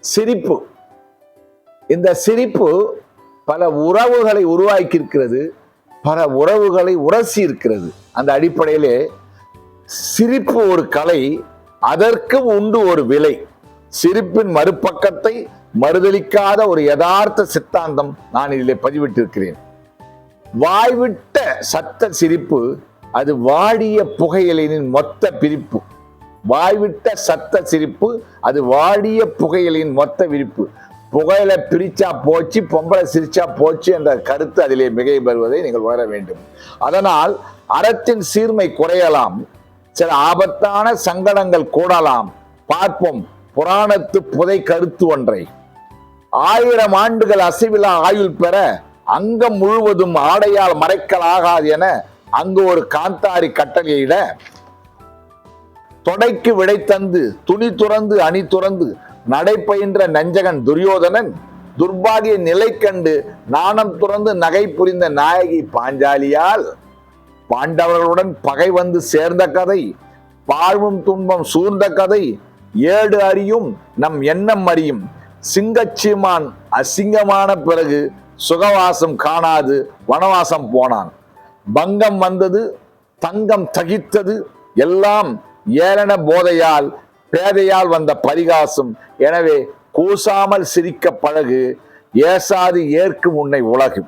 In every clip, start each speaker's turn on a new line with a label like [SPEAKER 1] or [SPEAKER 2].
[SPEAKER 1] சிரிப்பு. இந்த சிரிப்பு பல உறவுகளை உருவாக்கி இருக்கிறது பல உறவுகளை உரசி இருக்கிறது அந்த அடிப்படையிலே சிரிப்பு ஒரு கலை அதற்கு உண்டு ஒரு விலை. சிரிப்பின் மறுபக்கத்தை மறுதளிக்காத ஒரு யதார்த்த சித்தாந்தம் நான் இதிலே பதிவிட்டிருக்கிறேன். வாய்விட்ட சத்த சிரிப்பு அது வாடிய புகையிலின் மொத்த பிரிப்பு. வாய்விட்ட சத்த சிரிப்பு அது வாடிய புகையிலின் மொத்த விரிப்பு. புகையில பிரிச்சா போச்சு பொம்பளை சிரிச்சா போச்சு என்ற கருத்து அதிலே மிகை பெறுவதை நீங்கள் உணர வேண்டும். அதனால் அறத்தின் சீர்மை குறையலாம் சில ஆபத்தான சங்கடங்கள் கூடலாம். பார்ப்போம் புராணத்து புதை கருத்து ஒன்றை. ஆயிரம் ஆண்டுகள் அசைவிலா ஆயுள் பெற அங்கம் முழுவதும் ஆடையால் மறைக்கலாகாது என அங்கு ஒரு காந்தாரி கட்டளையிட தொடைக்கு விடை தந்து துணி துறந்து அணி துறந்து நடைபயின்ற நஞ்சகன் துரியோதனன் துர்பாகிய நிலை கண்டு நாணம் துறந்து நகை புரிந்த நாயகி பாஞ்சாலியால். பாண்டவர்களுடன் பகை வந்து சேர்ந்த கதை பாழ்வும் துன்பம் சூழ்ந்த கதை ஏடு அறியும் நம் எண்ணம் அறியும். சிங்கச்சீமான் அசிங்கமான பிறகு சுகவாசம் காணாது வனவாசம் போனான். பங்கம் வந்தது தங்கம் தகித்தது எல்லாம் ஏளன போதையால் பேதையால் வந்த பரிகாசம் எனவே கூசாமல் சிரிக்க பழகு ஏசாது ஏற்கும் உன்னை உலகு.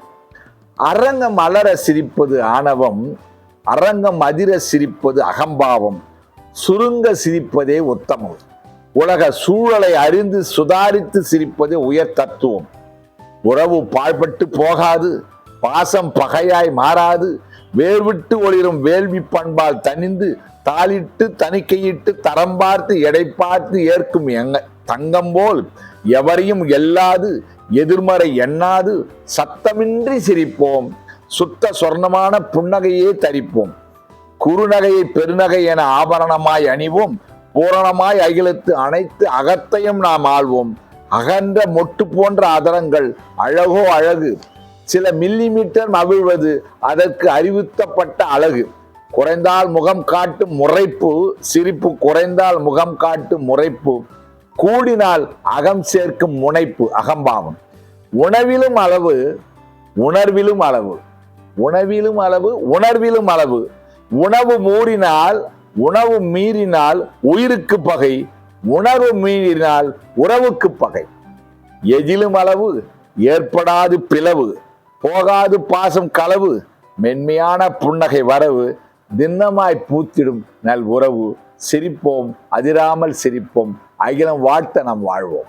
[SPEAKER 1] அரங்கம் அலற சிரிப்பது ஆணவம் அரங்கம் அதிர சிரிப்பது அகம்பாவம் சுருங்க சிரிப்பதே உத்தமம். உலக சூழலை அறிந்து சுதாரித்து சிரிப்பதே உயர் தத்துவம். உறவு பாழ்பட்டு போகாது பாசம் பகையாய் மாறாது வேர்விட்டு ஒளிரும் வேள்வி பண்பால் தனிந்து தாளிட்டு தணிக்கையிட்டு தரம் பார்த்து எடை பார்த்து ஏற்கும் எங்க தங்கம் போல் எவரையும் எல்லாது எதிர்மறை எண்ணாது சத்தமின்றி சிரிப்போம். சுத்த சொர்ணமான புன்னகையே தரிப்போம். குறுநகையை பெருநகை என ஆபரணமாய் அணிவோம். பூரணமாய் அகிலத்து அனைத்து அகத்தையும் நாம் ஆள்வோம். அகன்ற மொட்டு போன்ற அதரங்கள் அழகோ அழகு சில மில்லி மீட்டர் அதற்கு அறிவுத்தப்பட்ட அழகு. குறைந்தால் முகம் காட்டும் முறைப்பு சிரிப்பு குறைந்தால் முகம் காட்டும் முறைப்பு கூடினால் அகம் சேர்க்கும் முனைப்பு அகம்பாவம். உணவிலும் அளவு உணர்விலும் அளவு. உணவிலும் அளவு உணர்விலும் அளவு. உணவு மூடினால் உணவு மீறினால் உயிருக்கு பகை. உணர்வு மீறினால் உறவுக்கு பகை. எதிலும் அளவு ஏற்படாது பிளவு. போகாது பாசம் களவு மென்மையான புன்னகை வரவு திண்ணமாய் பூத்திடும் நல் உறவு சிரிப்போம் அதிராமல் சிரிப்போம் அகிலம் வாழ்த்த நாம் வாழ்வோம்.